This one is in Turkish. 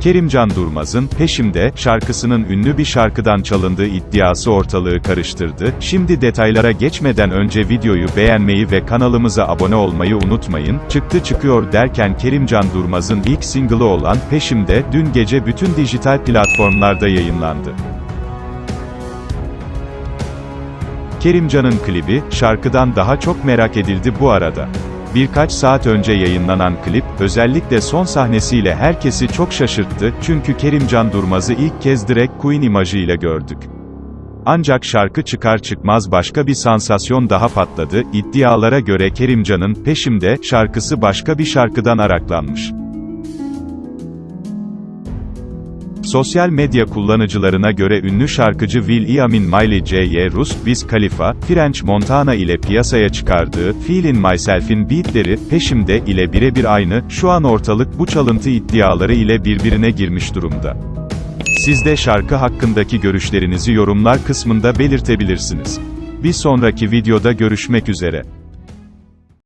Kerimcan Durmaz'ın Peşimde şarkısının ünlü bir şarkıdan çalındığı iddiası ortalığı karıştırdı. Şimdi detaylara geçmeden önce videoyu beğenmeyi ve kanalımıza abone olmayı unutmayın. Çıktı çıkıyor derken Kerimcan Durmaz'ın ilk single'ı olan Peşimde dün gece bütün dijital platformlarda yayınlandı. Kerimcan'ın klibi, şarkıdan daha çok merak edildi bu arada. Birkaç saat önce yayınlanan klip, özellikle son sahnesiyle herkesi çok şaşırttı, çünkü Kerimcan Durmaz'ı ilk kez Drag Queen imajıyla gördük. Ancak şarkı çıkar çıkmaz başka bir sansasyon daha patladı, iddialara göre Kerimcan'ın Peşimde şarkısı başka bir şarkıdan araklanmış. Sosyal medya kullanıcılarına göre ünlü şarkıcı Will Iamin Miley J.Y. Rus, Wiz Khalifa, French Montana ile piyasaya çıkardığı Feelin Myself'in beatleri, peşimde ile birebir aynı, şu an ortalık bu çalıntı iddiaları ile birbirine girmiş durumda. Siz de şarkı hakkındaki görüşlerinizi yorumlar kısmında belirtebilirsiniz. Bir sonraki videoda görüşmek üzere.